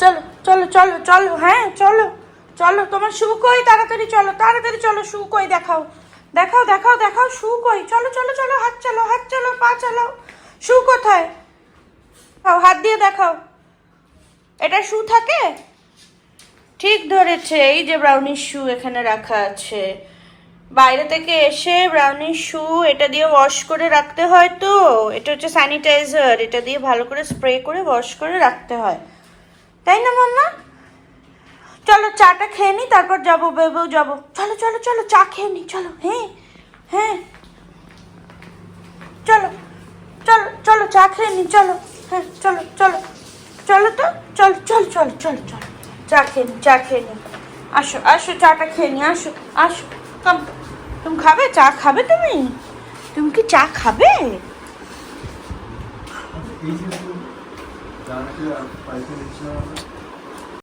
চলো চলো চলো চলো হ্যাঁ চলো চলো, তোমার শু কই? তাড়াতাড়ি চলো তাড়াতাড়ি চলো শু কই? দেখাও দেখাও দেখাও দেখাও শু কই? চলো চলো চলো, হাত চালাও হাত চালাও, পা চালাও। শু কোথায়? হাত দিয়ে দেখাও। এটা শু থাকে? ঠিক ধরেছে, এই যে ব্রাউনির শু এখানে রাখা আছে। বাইরে থেকে এসে ব্রাউনির শু এটা দিয়ে ওয়াশ করে রাখতে হয় তো? এটা হচ্ছে স্যানিটাইজার এটা দিয়ে ভালো করে স্প্রে করে ওয়াশ করে রাখতে হয়। তাই না, মাম্মা? চলো চাটা খেয়ে নি, তারপর যাব বেবেও যাব। চলো চলো চলো, চা খেয়ে নি, চলো হ্যাঁ হ্যাঁ। চলো চলো চলো, চা খেয়ে নি, চলো হ্যাঁ চলো চলো চলো তো? চলো চলো চলো চলো চলো, চা খেয়ে নি, চা খেয়ে নি। আসো আসো, চাটা খেয়ে নি, আসো আসো কাম তুমি খাবে? চা খাবে তুমি? তুমি কি চা খাবে? దానికి పరిశీలించిన వాళ్ళు